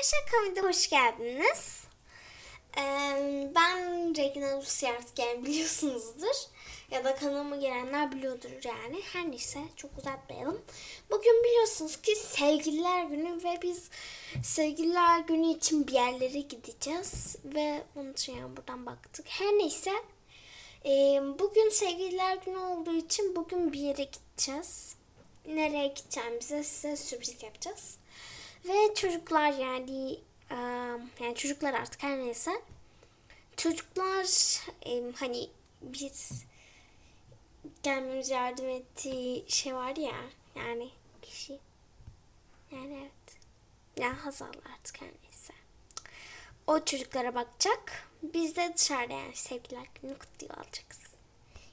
Arkadaşlar kanalıma hoş geldiniz. Ee, ben Regina artık yani biliyorsunuzdur. Ya da kanalıma gelenler biliyordur yani. Her neyse çok uzatmayalım. Bugün biliyorsunuz ki sevgililer günü ve biz sevgililer günü için bir yerlere gideceğiz. Ve onun için yani buradan baktık. Her neyse ee, bugün sevgililer günü olduğu için bugün bir yere gideceğiz. Nereye gideceğimize size sürpriz yapacağız. Ve çocuklar yani yani çocuklar artık her neyse. Çocuklar hani biz gelmemize yardım ettiği şey var ya yani kişi. Yani evet. Yani Hazal artık her neyse. O çocuklara bakacak. Biz de dışarıda yani sevgiler günü kutluyor olacağız.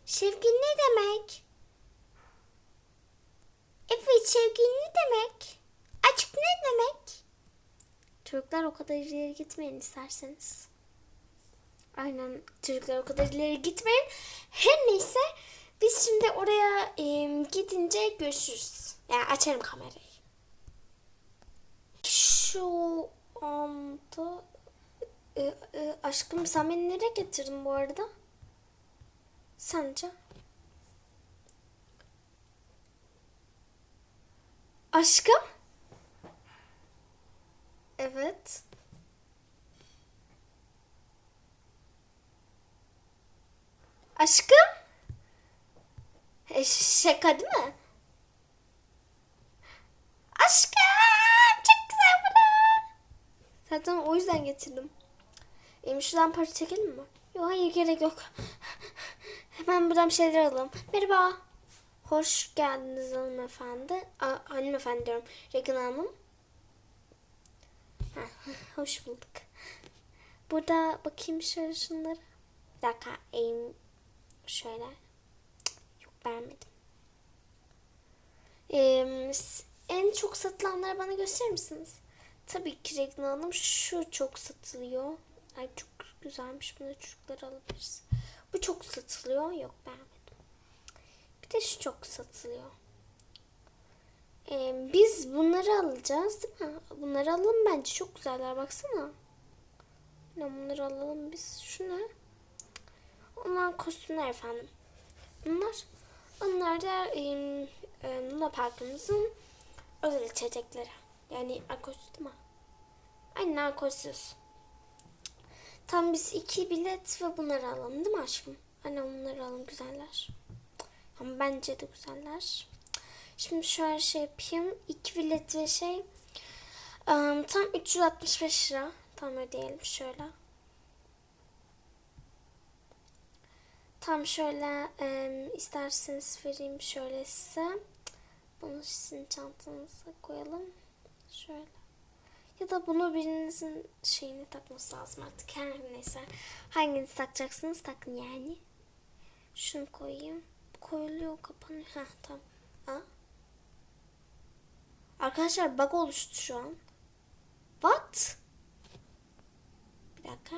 Sevgi ne demek? Evet sevgi ne demek? Açık ne demek? Çocuklar o kadar ileri gitmeyin isterseniz. Aynen çocuklar o kadar ileri gitmeyin. Her neyse biz şimdi oraya e, gidince görüşürüz. Yani açarım kamerayı. Şu anda e, e, aşkım sen beni nereye getirdin bu arada? Sence? Aşkım? Evet. Aşkım? E, şaka değil mi? Aşkım çok güzel bura. Zaten o yüzden getirdim. Benim şuradan para çekelim mi? Yok hayır gerek yok. Hemen buradan bir şeyler alalım. Merhaba. Hoş geldiniz hanımefendi. Aa, hanımefendi diyorum. Regina Hanım. Hoş bulduk. Burada bakayım şöyle şunları. Bir dakika eğim şöyle. Yok beğenmedim. Ee, en çok satılanları bana gösterir misiniz? Tabii ki Regina Hanım şu çok satılıyor. Ay çok güzelmiş bunu çocuklar alabiliriz. Bu çok satılıyor. Yok beğenmedim. Bir de şu çok satılıyor. Ee, biz bunları alacağız değil mi? Bunları alalım bence. Çok güzeller baksana. Bunları alalım biz. Şu ne? Onlar kostümler efendim. Bunlar. Onlar da e, e, Luna Park'ımızın özel içecekleri. Yani alkolsüz değil mi? Aynen alkolsüz. Tam biz iki bilet ve bunları alalım değil mi aşkım? Anne bunları alalım güzeller. Ama bence de güzeller. Şimdi şöyle şey yapayım. İki bilet ve şey ım, tam 365 lira. Tam ödeyelim şöyle. Tam şöyle ım, isterseniz vereyim şöyle size. Bunu sizin çantanıza koyalım. Şöyle. Ya da bunu birinizin şeyini takması lazım artık. Her neyse. Hanginizi takacaksınız takın yani. Şunu koyayım. Koyuluyor kapanıyor. Heh tamam. Ha? Arkadaşlar bug oluştu şu an. What? Bir dakika.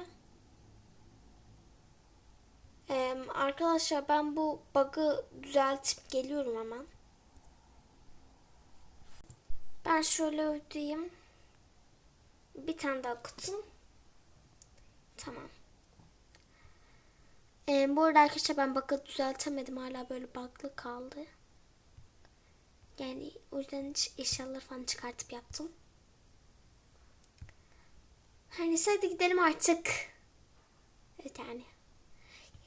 Ee, arkadaşlar ben bu bug'ı düzeltip geliyorum hemen. Ben şöyle ödeyeyim. Bir tane daha kutum. Tamam. Ee, bu arada arkadaşlar ben bug'ı düzeltemedim. Hala böyle bug'lı kaldı. Yani o yüzden hiç eşyaları falan çıkartıp yaptım. Her neyse hadi gidelim artık. Evet yani.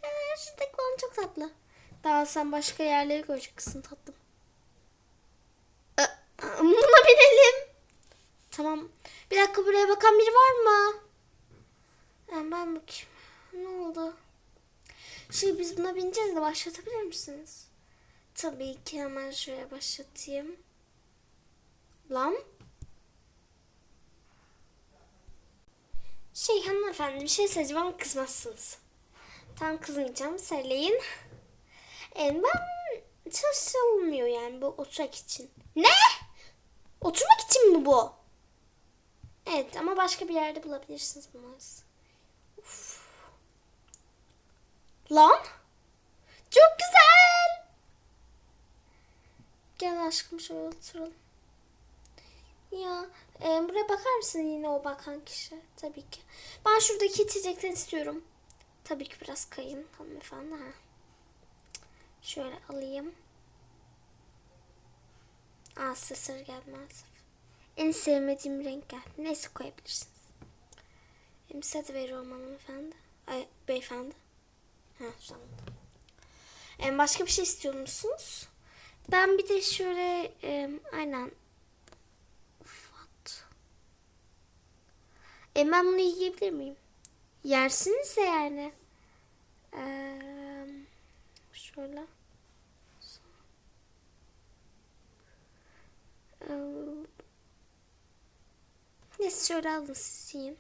Ya şuradaki olan çok tatlı. Daha sen başka yerleri göreceksin tatlım. Ee, Buna binelim. Tamam. Bir dakika buraya bakan biri var mı? Ben, ben bakayım. Ne oldu? Şey biz buna bineceğiz de başlatabilir misiniz? Tabii ki hemen şuraya başlatayım. Lan. Şey hanımefendi bir şey söyleyeceğim ama kızmazsınız. Tam kızmayacağım söyleyin. E, ben çalışılmıyor yani bu oturmak için. Ne? Oturmak için mi bu? Evet ama başka bir yerde bulabilirsiniz. Uf. Lan. Çok güzel. Gel aşkım şöyle oturalım. Ya e, buraya bakar mısın yine o bakan kişi? Tabii ki. Ben şuradaki içecekten istiyorum. Tabii ki biraz kayın hanımefendi. Ha. Şöyle alayım. Aa sarı geldi maalesef. En sevmediğim renk geldi. Neyse koyabilirsiniz. Hem size de veriyorum hanımefendi. Ay beyefendi. Ha tamam. Em, başka bir şey istiyor musunuz? Ben bir de şöyle em, aynen What? E ben bunu yiyebilir miyim? Yersiniz de yani. Eee, şöyle. Eee, Neyse şöyle alın siz.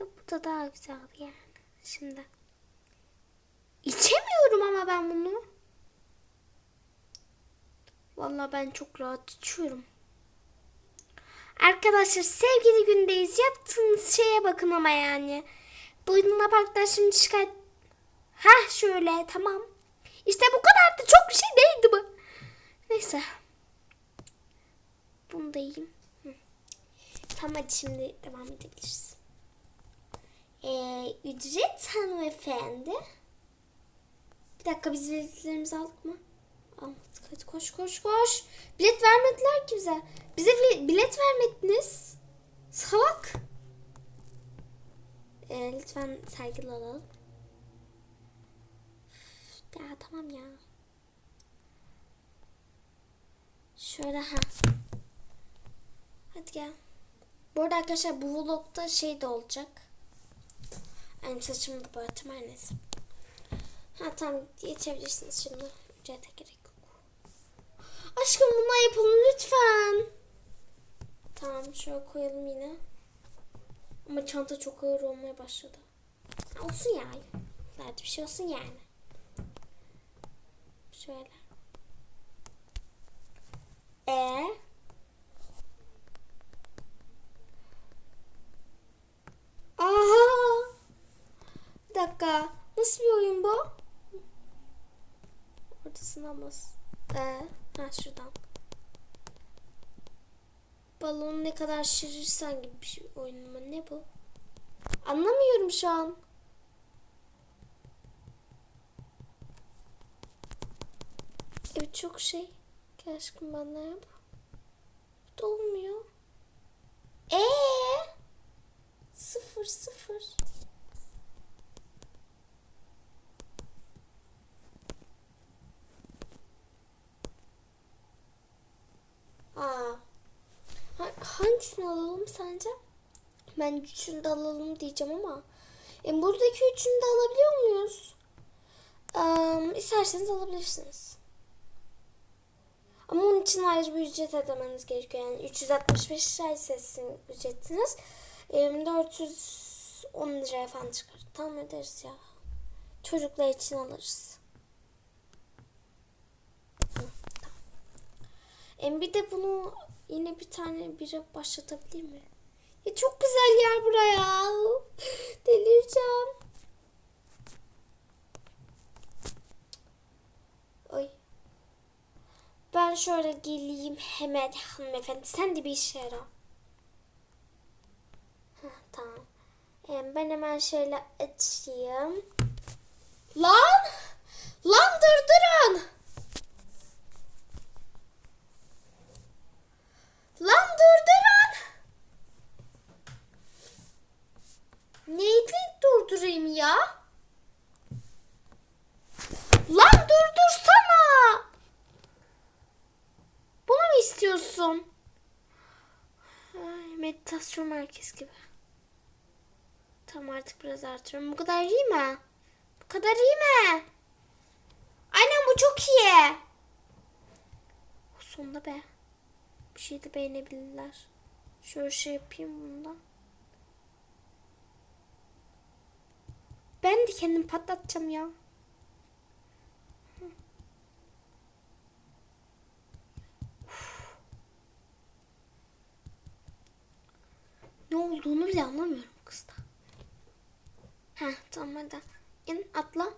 Ya bu da daha güzel yani. Şimdi. İçemiyorum ama ben bunu. Vallahi ben çok rahat içiyorum. Arkadaşlar sevgili gündeyiz. Yaptığınız şeye bakın ama yani. Park'tan şimdi şikayet... Ha şöyle tamam. İşte bu kadar da çok bir şey değildi bu. Neyse. Bunu da yiyeyim. Tamam hadi şimdi devam edebiliriz. Ee, ücret hanımefendi. Bir dakika biz biletlerimizi aldık mı? Almadık. Hadi koş koş koş. Bilet vermediler ki bize. Bize bile- bilet vermediniz. Salak. Ee, lütfen saygılı olalım. Ya tamam ya. Şöyle ha. Hadi gel. Bu arada arkadaşlar bu vlogda şey de olacak. Yani saçımı da boyatım her neyse. Ha tamam geçebilirsiniz şimdi. Ücrete gerek yok. Aşkım buna yapalım lütfen. Tamam şöyle koyalım yine. Ama çanta çok ağır olmaya başladı. Olsun yani. Nerede bir şey olsun yani. Şöyle. E Aha! Bir dakika. Nasıl bir oyun bu? Ortasına bas. Ee, ha şuradan. Balonu ne kadar şişirirsen gibi bir şey oyun mu? Ne bu? Anlamıyorum şu an. Evet çok şey. Aşkım bana yap. Bu da olmuyor. Ee? Sıfır sıfır. Aa. Ha- Hangisini alalım sence? Ben üçünü de alalım diyeceğim ama. E, buradaki üçünü de alabiliyor muyuz? Ee, isterseniz alabilirsiniz. Ama onun için ayrı bir ücret ödemeniz gerekiyor. Yani 365 lira sizin ücretiniz. E, 410 liraya falan çıkar. Tamam ederiz ya. Çocuklar için alırız. Hı, tamam. E, bir de bunu yine bir tane bire başlatabilir mi? Ya çok güzel yer buraya. Delireceğim. Oy. Ben şöyle geleyim hemen hanımefendi. Sen de bir işe yara. Heh, tamam. Ee, ben hemen şöyle açayım. Lan! Lan durdurun! Lan durdurun! Neydi durdurayım ya? Lan durdursana! Bunu mu istiyorsun? Ay, meditasyon merkezi gibi. Tamam artık biraz artırıyorum. Bu kadar iyi mi? Bu kadar iyi mi? Aynen bu çok iyi. Sonunda be. Bir şey de beğenebilirler. Şöyle şey yapayım bundan. Ben de kendim patlatacağım ya. Ne olduğunu bile anlamıyorum kızda. Heh tamam hadi. İn atla.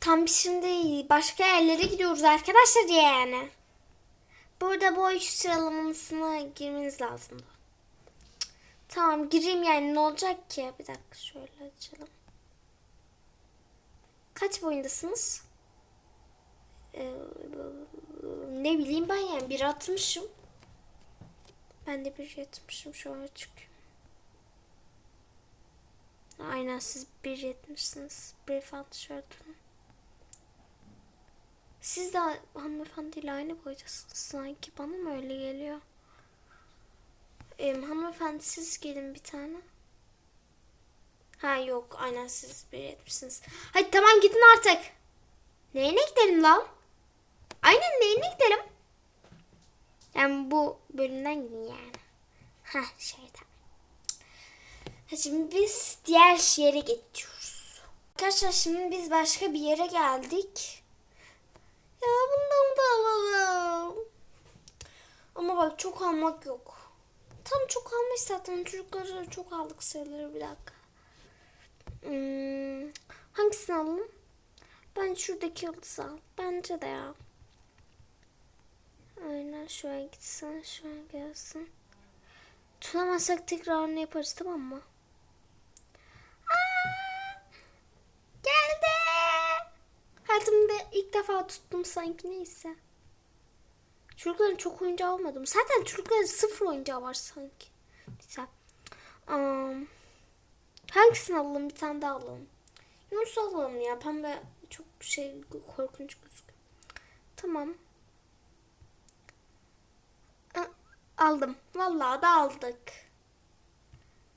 Tam biz şimdi başka yerlere gidiyoruz arkadaşlar yani. Burada boy sıralamasına girmeniz lazım. Tamam gireyim yani ne olacak ki? Bir dakika şöyle açalım. Kaç boyundasınız? Ee, ne bileyim ben yani 1.60'ım. Ben de 1.70'im şöyle çıkıyor. Aynen siz 1.70'siniz. Bir falan şöyle durun. Siz de hanımefendiyle aynı boydasınız sanki. Bana mı öyle geliyor? Ee, hanımefendi siz gelin bir tane. Ha yok aynen siz 1.70'siniz. Hadi tamam gidin artık. Neyine gidelim lan? Aynen neyine gidelim? Yani bu bölümden gidin yani. Ha şeyden. Şimdi biz diğer yere geçiyoruz. Arkadaşlar şimdi biz başka bir yere geldik. Ya bundan da alalım. Ama bak çok almak yok. Tam çok almış zaten. Çocukları çok aldık sayılır bir dakika. Hmm, hangisini alalım? Ben şuradaki yıldızı al. Bence de ya. Aynen şuraya gitsin, şuraya gelsin. Tutamazsak tekrar ne yaparız tamam mı? Hayatımda ilk defa tuttum sanki neyse. Çocukların çok oyuncağı almadım. Zaten çocukların sıfır oyuncağı var sanki. Güzel. Um, hangisini alalım? Bir tane daha alalım. Yunus alalım ya. Pembe çok şey korkunç gözüküyor. Tamam. Aldım. Vallahi da aldık.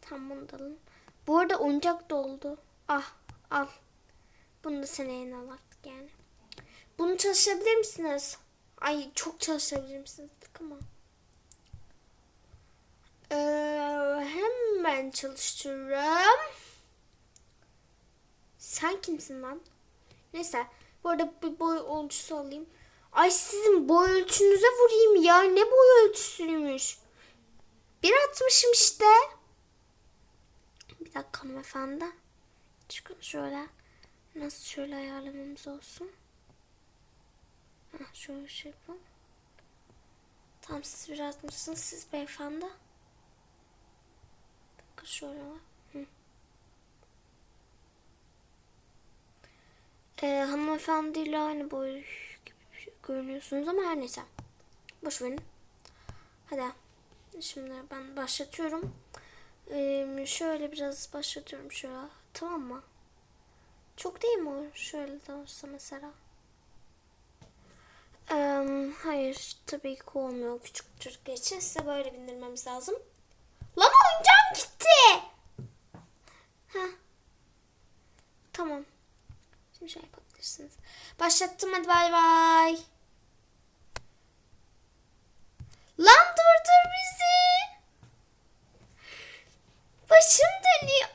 Tamam bunu da alalım. Bu arada oyuncak doldu. Ah al. Bunu da seneye al yani. Bunu çalışabilir misiniz? Ay çok çalışabilir misiniz? Ama. Ee, hemen çalıştırıyorum. Sen kimsin lan? Neyse. Bu arada bir boy ölçüsü alayım. Ay sizin boy ölçünüze vurayım ya. Ne boy ölçüsüymüş? 1.60'ım işte. Bir dakika hanımefendi. Çıkın şöyle. Nasıl şöyle ayarlamamız olsun. Heh, şöyle şey yapalım. Tamam siz biraz mısınız siz beyefendi? Bakın şöyle var. Ee, hanımefendiyle aynı boy gibi şey görünüyorsunuz ama her neyse. Boş verin. Hadi. Şimdi ben başlatıyorum. Ee, şöyle biraz başlatıyorum şöyle. Tamam mı? Çok değil mi o? Şöyle de olsa mesela. Ee, hayır tabii ki olmuyor küçük çocuklar için. Size böyle bindirmemiz lazım. Lan oyuncağım gitti. Heh. Tamam. Şimdi şey yapabilirsiniz. Başlattım hadi bay bay. Lan durdur bizi. Başım dönüyor.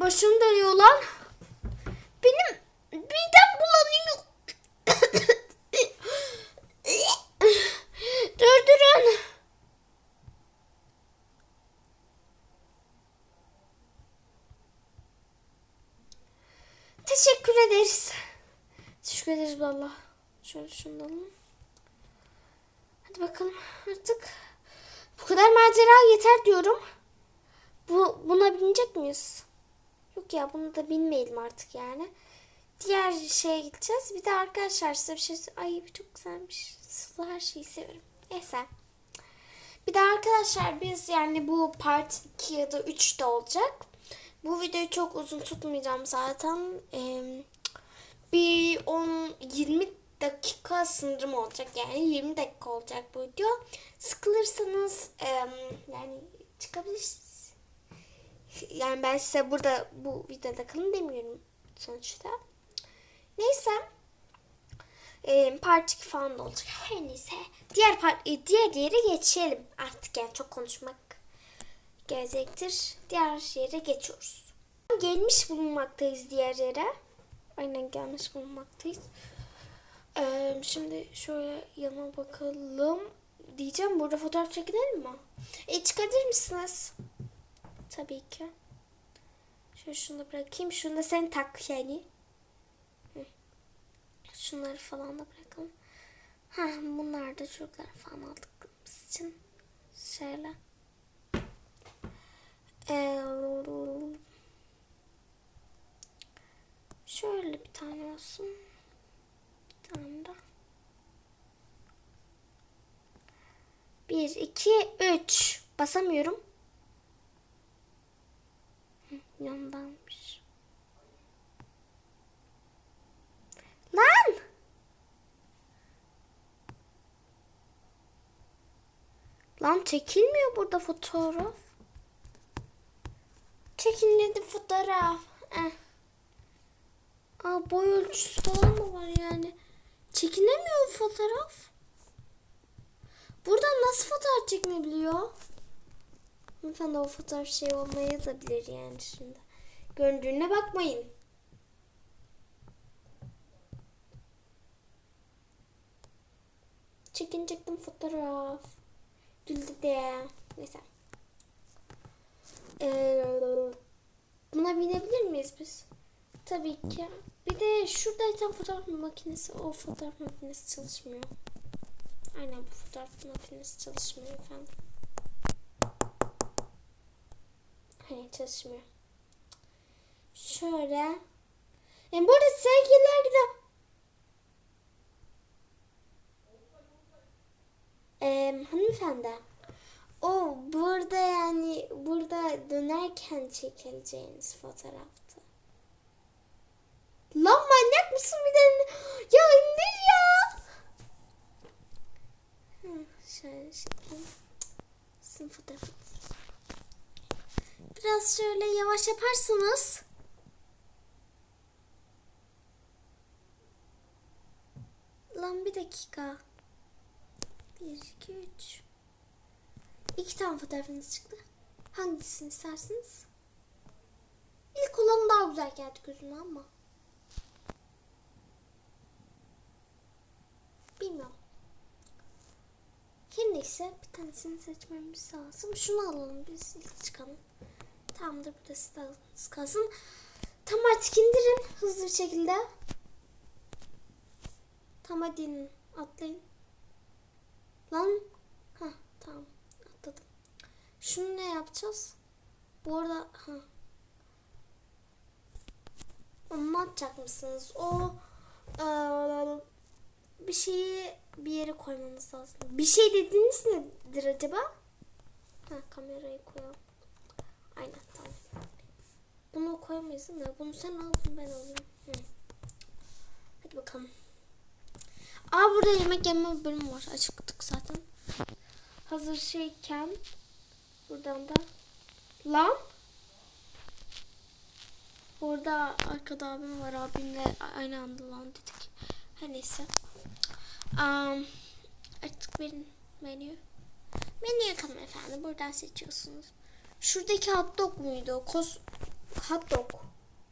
Başım dönüyor lan. Benim midem bulanıyor. Durdurun. Teşekkür ederiz. Teşekkür ederiz valla. Şöyle şunu alalım. Hadi bakalım artık. Bu kadar macera yeter diyorum. Bu buna binecek miyiz? Yok ya bunu da binmeyelim artık yani. Diğer şeye gideceğiz. Bir de arkadaşlar size bir şey Ay çok güzelmiş. Sulu her şeyi severim. Neyse. Bir de arkadaşlar biz yani bu part 2 ya da 3 de olacak. Bu videoyu çok uzun tutmayacağım zaten. Ee, bir 10 20 dakika sınırım olacak yani 20 dakika olacak bu video. Sıkılırsanız e, yani çıkabilirsiniz. Yani ben size burada bu videoda kalın demiyorum sonuçta. Neyse. E, part 2 falan da olacak. Her neyse. Diğer part, e, diğer yere geçelim. Artık yani çok konuşmak gelecektir. Diğer yere geçiyoruz. Gelmiş bulunmaktayız diğer yere. Aynen gelmiş bulunmaktayız. Ee, şimdi şöyle yana bakalım. Diyeceğim burada fotoğraf çekilelim mi? E çıkarır mısınız? Tabii ki. Şöyle şunu bırakayım. Şunu da sen tak. Hı. Şunları falan da bırakalım. Ha, bunlar da çocuklar falan aldıklarımız için. Şöyle. Ee, şöyle bir tane olsun. Bir tane de. Bir, iki, üç. Basamıyorum. Yandanmış. Lan! Lan çekilmiyor burada fotoğraf. Çekin dedi fotoğraf. Eh. Aa, boy ölçüsü falan mı var yani? Çekinemiyor fotoğraf. Buradan nasıl fotoğraf çekinebiliyor? De o fotoğraf şey olmaya da bilir yani şimdi. Göründüğüne bakmayın. Çekin çektim fotoğraf. Güldü de. Neyse. Ee, buna binebilir miyiz biz? Tabii ki. Bir de şurada bir tane fotoğraf makinesi. O fotoğraf makinesi çalışmıyor. Aynen bu fotoğraf makinesi çalışmıyor efendim. Hayır çalışmıyor. Şöyle. Yani burada sevgililer gibi. Ee, hanımefendi. O burada yani burada dönerken çekileceğiniz fotoğraftı. Lan manyak mısın bir de? Ya indir ya. Hı, şöyle çekeyim. Sizin fotoğrafınız. Biraz şöyle yavaş yaparsınız. Lan bir dakika. Bir, iki, üç. İki tane fotoğrafınız çıktı. Hangisini istersiniz? İlk olan daha güzel geldi gözüme ama. Bilmiyorum. Her neyse bir tanesini seçmemiz lazım. Şunu alalım biz ilk çıkalım. Tamamdır burası da kalsın. Tam artık indirin hızlı bir şekilde. Tamam hadi inin. Atlayın. Lan. Ha tamam atladım. Şunu ne yapacağız? Bu arada ha. Onu atacak mısınız? O eee, bir şeyi bir yere koymamız lazım. Bir şey dediğiniz nedir acaba? Ha kamerayı koyalım. Aynen tamam. Bunu değil mi? Bunu sen al ben alayım. Hı. Hadi bakalım. Aa burada yemek yeme bölümü var. Açıktık zaten. Hazır şeyken buradan da lan Orada arkada abim var. Abimle aynı anda lan dedik. Her neyse. Um, artık verin menü. Menüye kalın efendim. Buradan seçiyorsunuz. Şuradaki hot dog muydu? Kos hot dog.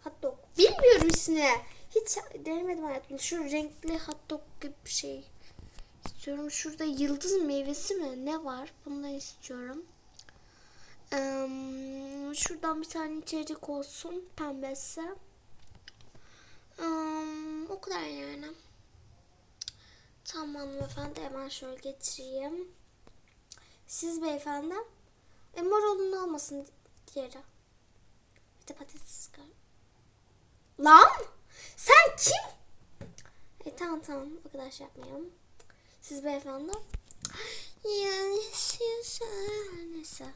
Hot dog. Bilmiyorum ismini. Hiç denemedim hayatımda. Şu renkli hot dog gibi bir şey istiyorum. Şurada yıldız meyvesi mi? Ne var? Bundan istiyorum. Eee, şuradan bir tane içecek olsun. Pembesi. Eee, o kadar yani. Tamam hanımefendi hemen şöyle getireyim. Siz beyefendi. E, marulun olmasın diğeri. Bir de patates kar. Lan! Sen kim? E tamam tamam o kadar şey yapmayalım. Siz beyefendi. Yani neyse.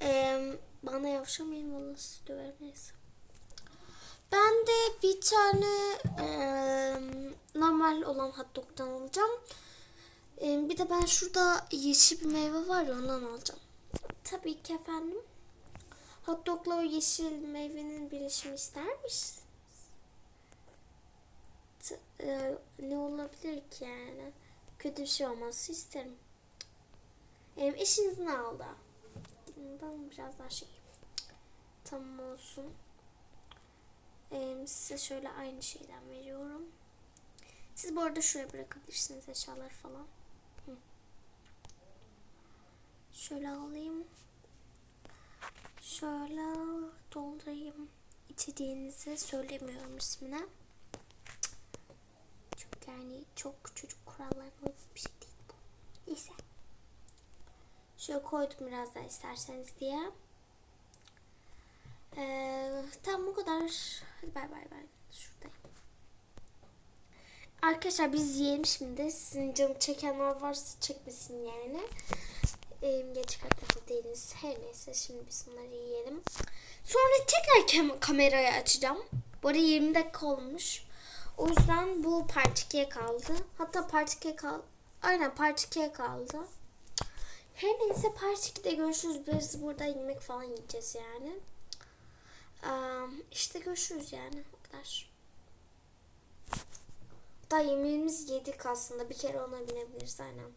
Ee, bana yavşamayın vallahi sizi neyse. Ben de bir tane eee, normal olan hot dog'dan alacağım. Eee, bir de ben şurada yeşil bir meyve var ya ondan alacağım. Tabii ki efendim. Hot dog'la o yeşil meyvenin birleşimi ister misiniz? Eee, ne olabilir ki yani? Kötü bir şey olması isterim. Eee eşiniz ne aldı? Ben biraz daha şey. Tamam olsun. Ee, size şöyle aynı şeyden veriyorum. Siz bu arada şuraya bırakabilirsiniz eşyaları falan. Hı. Şöyle alayım. Şöyle doldurayım. İçeceğinizi söylemiyorum ismine. Çünkü yani çok çocuk kurallarına bir şey değil bu. Neyse. Şöyle koydum biraz daha isterseniz diye. Ee, tamam bu kadar. Hadi bay bay ben şuradayım. Arkadaşlar biz yiyelim şimdi. Sizin canı çekenler varsa çekmesin yani. Ee, geç kalkmadı değiliz. Her neyse şimdi biz bunları yiyelim. Sonra tekrar kam- kamerayı açacağım. Bu arada 20 dakika olmuş. O yüzden bu part 2'ye kaldı. Hatta part 2'ye kaldı. Aynen part 2'ye kaldı. Her neyse part 2'de görüşürüz. Biz burada yemek falan yiyeceğiz yani. Ee, işte görüşürüz yani. O kadar. Hatta yemeğimiz yedik aslında. Bir kere ona binebiliriz aynen.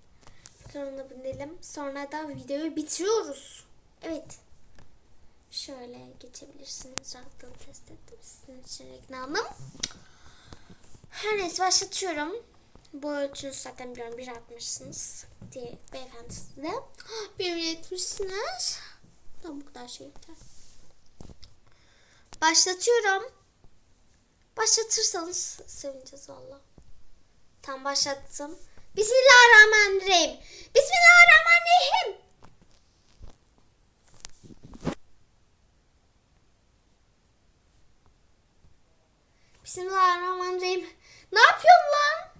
Ona binelim. Sonra da videoyu bitiriyoruz. Evet. Şöyle geçebilirsiniz. Rahatlığını test ettim. Sizin için reklamım. Her neyse başlatıyorum. Bu ölçünüz zaten biliyorum 1.60'sınız diye beyefendi size. 1.70'siniz. Tamam bu kadar şey yeter. Başlatıyorum. Başlatırsanız sevineceğiz valla. Tam başlattım. Bismillahirrahmanirrahim. Bismillahirrahmanirrahim. Bismillahirrahmanirrahim. Ne yapıyorsun lan?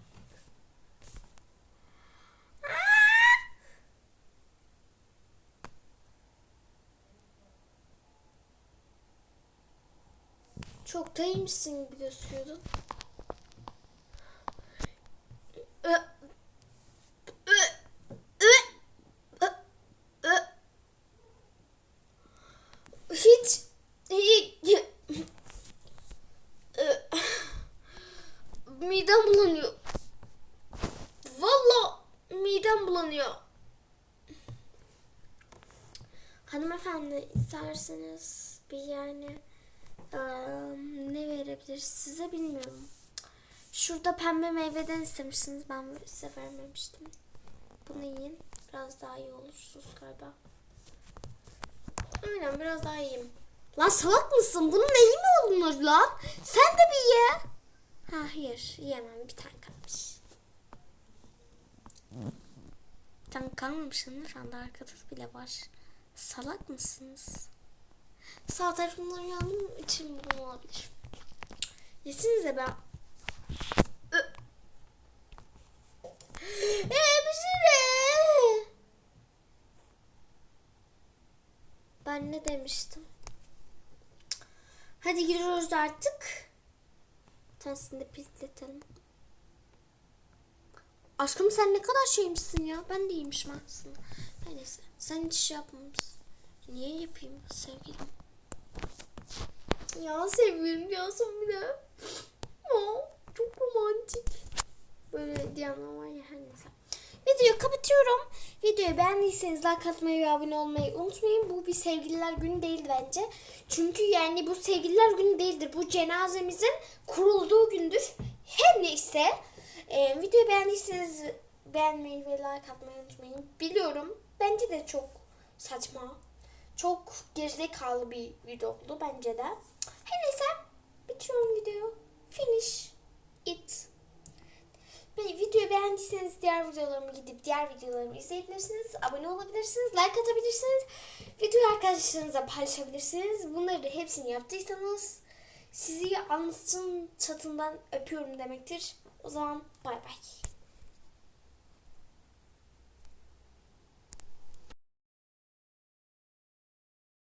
Çok da iyiymişsin gibi gözüküyordun. Hiç hiç Ö- midem bulanıyor. Valla midem bulanıyor. Hanımefendi isterseniz bir yani eee, ne verebiliriz size bilmiyorum. Şurada pembe meyveden istemişsiniz. Ben size vermemiştim. Bunu yiyin. Biraz daha iyi olursunuz galiba. Aynen biraz daha iyiyim. Lan salak mısın? Bunun neyi mi olunur lan? Sen de bir ye. Ha hayır yiyemem. Bir tane kalmış. Bir tane kalmamış hanımefendi. Arkada bile var. Salak mısınız? Sağ tarafımdan yandım için bu olabilir. Yesinize ben. Hemşire. Ben ne demiştim? Hadi giriyoruz artık. Tanesini de pisletelim. Aşkım sen ne kadar şeymişsin ya. Ben de iyiymişim aslında. Her neyse. Sen hiç şey yapmamışsın. Niye yapayım sevgilim? Ya sevgilim diyorsun bir de. Aa, çok romantik. Böyle diyenler var ya her neyse. Videoyu kapatıyorum. Videoyu beğendiyseniz like atmayı ve abone olmayı unutmayın. Bu bir sevgililer günü değil bence. Çünkü yani bu sevgililer günü değildir. Bu cenazemizin kurulduğu gündür. Her neyse. E, videoyu beğendiyseniz beğenmeyi ve like atmayı unutmayın. Biliyorum. Bence de çok saçma. Çok gerizekalı bir video oldu bence de. Her neyse. Bitiriyorum videoyu. Finish it. Videoyu beğendiyseniz diğer videolarıma gidip diğer videolarımı izleyebilirsiniz. Abone olabilirsiniz. Like atabilirsiniz. Videoyu arkadaşlarınızla paylaşabilirsiniz. Bunları hepsini yaptıysanız sizi alnınızın çatından öpüyorum demektir. O zaman bay bay.